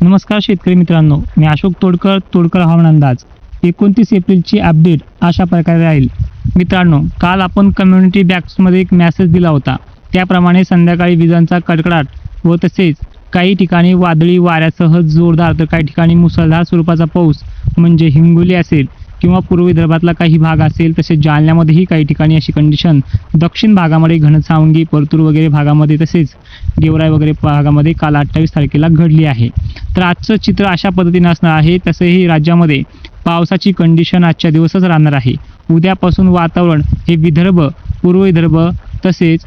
नमस्कार शेतकरी मित्रांनो मी अशोक तोडकर तोडकर हवामान अंदाज. एकोणतीस एप्रिलची अपडेट अशा प्रकारे राहील. मित्रांनो काल आपण कम्युनिटी बॅक्समध्ये एक मेसेज दिला होता. त्याप्रमाणे संध्याकाळी विजांचा कडकडाट व तसेच काही ठिकाणी वादळी वाऱ्यासह जोरदार तर काही ठिकाणी मुसळधार स्वरूपाचा पाऊस म्हणजे हिंगोली असेल किंवा पूर्व विदर्भातला काही भाग असेल तसेच जालन्यामध्येही काही ठिकाणी अशी कंडिशन दक्षिण भागामध्ये घनसावंगी परतूर वगैरे भागामध्ये तसेच गेवराई वगैरे भागामध्ये काल अठ्ठावीस तारखेला घडली आहे. तर आजचं चित्र अशा पद्धतीने असणार आहे तसेही राज्यामध्ये पावसाची कंडिशन आजच्या दिवसच राहणार आहे. उद्यापासून वातावरण हे विदर्भ पूर्व विदर्भ तसेच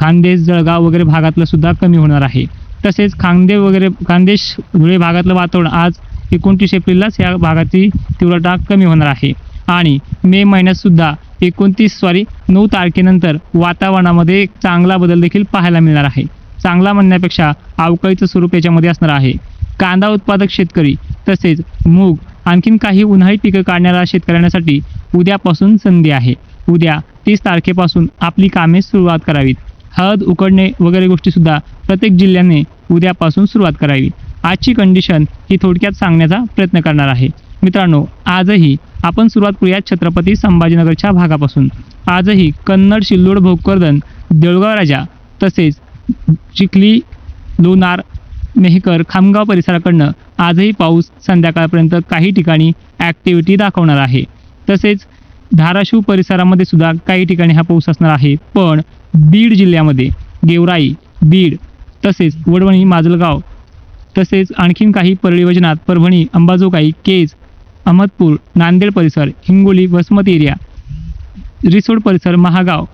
खानदेश जळगाव वगैरे भागातलं सुद्धा कमी होणार आहे. तसेच खांदे वगैरे खानदेश धुळे भागातलं वातावरण आज एकोणतीस एप्रिललाच या भागाची तीव्रता कमी होणार आहे. आणि मे महिन्यातसुद्धा एकोणतीस सॉरी नऊ तारखेनंतर वातावरणामध्ये एक चांगला बदल देखील पाहायला मिळणार आहे. चांगला म्हणण्यापेक्षा अवकाळीचं स्वरूप याच्यामध्ये असणार आहे. कांदा उत्पादक शेतकरी तसेच मूग आणखीन काही उन्हाळी पिकं काढणाऱ्या शेतकऱ्यांसाठी उद्यापासून संधी आहे. उद्या तीस तारखेपासून आपली कामे सुरुवात करावीत. हळद उकडणे वगैरे गोष्टीसुद्धा प्रत्येक जिल्ह्याने उद्यापासून सुरुवात करावी. आजची कंडिशन ही थोडक्यात सांगण्याचा प्रयत्न करणार आहे. मित्रांनो आजही आपण सुरुवात करूया छत्रपती संभाजीनगरच्या भागापासून. आजही कन्नड शिल्लोड भोकरदन देऊळगाव राजा तसेच चिखली लोणार मेहकर खामगाव परिसराकडनं आजही पाऊस संध्याकाळपर्यंत काही ठिकाणी ॲक्टिव्हिटी दाखवणार आहे. तसेच धाराशिव परिसरामध्ये सुद्धा काही ठिकाणी हा पाऊस असणार आहे. पण बीड जिल्ह्यामध्ये गेवराई बीड तसेच वडवणी माजलगाव तसेच आणखीन काही परळी वजनात परभणी अंबाजोगाई केज अहमदपूर नांदेड परिसर हिंगोली वसमत एरिया रिसोड परिसर महागाव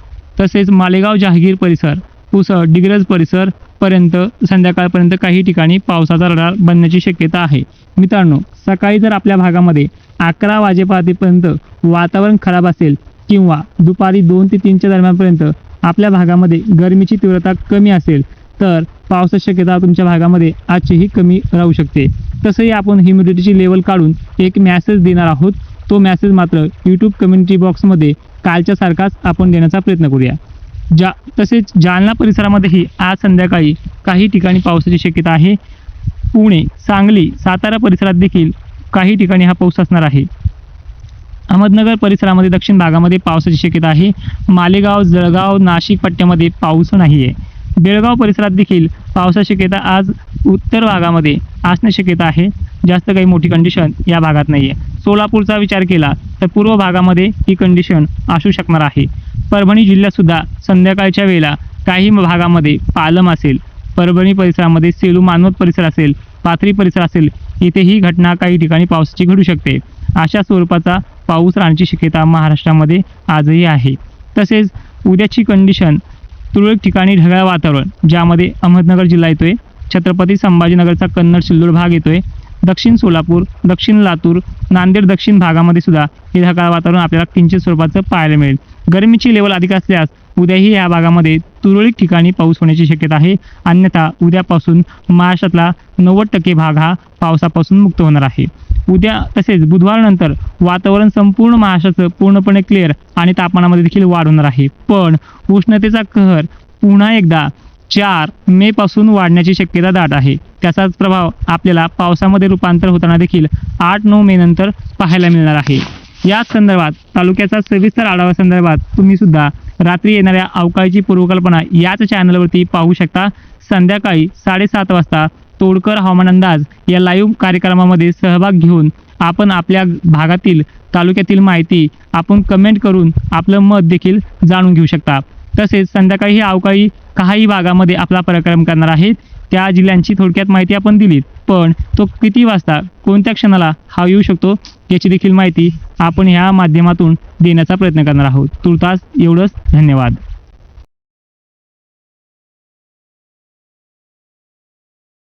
तसेच मालेगाव जहागीर परिसर पुसळ डिग्रज परिसर पर्यंत संध्याकाळपर्यंत काही ठिकाणी पावसाचा रडार बनण्याची शक्यता आहे. मित्रांनो सकाळी जर आपल्या भागामध्ये अकरा वाजेपर्यंत वातावरण खराब असेल किंवा दुपारी दोन ते तीनच्या दरम्यानपर्यंत आपल्या भागामध्ये गरमीची तीव्रता कमी असेल तर पावसाची शक्यता तुमच्या भागामध्ये आजचीही कमी राहू शकते. तसंही आपण ह्युमिडिटीची लेवल काढून एक मॅसेज देणार आहोत. तो मॅसेज मात्र यूट्यूब कम्युनिटी बॉक्समध्ये कालच्या सारखाच आपण देण्याचा प्रयत्न करूया. जा तसेच जालना परिसरामध्येही आज संध्याकाळी काही ठिकाणी पावसाची शक्यता आहे. पुणे सांगली सातारा परिसरात देखील काही ठिकाणी हा पाऊस असणार आहे. अहमदनगर परिसरामध्ये दक्षिण भागामध्ये पावसाची शक्यता आहे. मालेगाव जळगाव नाशिक पट्ट्यामध्ये पाऊस नाही आहे बेळगाव परिसरात देखील पावसाची शक्यता आज उत्तर भागामध्ये असण्याची शक्यता आहे. जास्त काही मोठी कंडिशन या भागात नाही आहे सोलापूरचा विचार केला तर पूर्व भागामध्ये ही कंडिशन असू शकणार आहे. परभणी जिल्ह्यातसुद्धा संध्याकाळच्या वेळेला काही भागामध्ये पालम असेल परभणी परिसरामध्ये सेलू मानवत परिसर असेल पाथरी परिसर असेल इथे ही घटना काही ठिकाणी पावसाची घडू शकते. अशा स्वरूपाचा पाऊस राहण्याची शक्यता महाराष्ट्रामध्ये आजही आहे. तसेच उद्याची कंडिशन तुरळक ठिकाणी ढगाळ वातावरण ज्यामध्ये अहमदनगर जिल्हा येतोय छत्रपती संभाजीनगरचा कन्नड सिल्लोड भाग येतोय दक्षिण सोलापूर दक्षिण लातूर नांदेड दक्षिण भागामध्ये सुद्धा हे ढगाळ वातावरण आपल्याला किंचित स्वरूपाचं पाहायला मिळेल. गरमीची लेवल अधिक असल्यास उद्याही या भागामध्ये तुरळक ठिकाणी पाऊस होण्याची शक्यता आहे. अन्यथा उद्यापासून महाराष्ट्रातला नव्वद टक्के भाग हा पावसापासून मुक्त होणार आहे. उद्या तसेच बुधवारनंतर वातावरण संपूर्ण महाराष्ट्राचं पूर्णपणे क्लिअर आणि तापमानामध्ये देखील वाढ होणार आहे. पण उष्णतेचा कहर पुन्हा एकदा चार मे पासून वाढण्याची शक्यता दाट आहे. त्याचाच प्रभाव आपल्याला पावसामध्ये रूपांतर होताना देखील आठ नऊ मे नंतर पाहायला मिळणार आहे. याच संदर्भात तालुक्याचा सविस्तर आढावा संदर्भात तुम्ही सुद्धा रात्री येणाऱ्या अवकाळीची पूर्वकल्पना याच चॅनलवरती पाहू शकता. संध्याकाळी साडेसात वाजता तोडकर हवामान अंदाज या लाईव्ह कार्यक्रमामध्ये सहभाग घेऊन आपण आपल्या भागातील तालुक्यातील माहिती आपण कमेंट करून आपलं मत देखील जाणून घेऊ शकता. तसेच संध्याकाळी हे अवकाळी काही भागामध्ये आपला पराक्रम करणार आहेत. त्या जिल्ह्यांची थोडक्यात माहिती आपण दिलीत पण तो किती वाजता कोणत्या क्षणाला हा येऊ शकतो याची देखील माहिती आपण ह्या माध्यमातून देण्याचा प्रयत्न करणार आहोत. तुर्तास एवढंच धन्यवाद.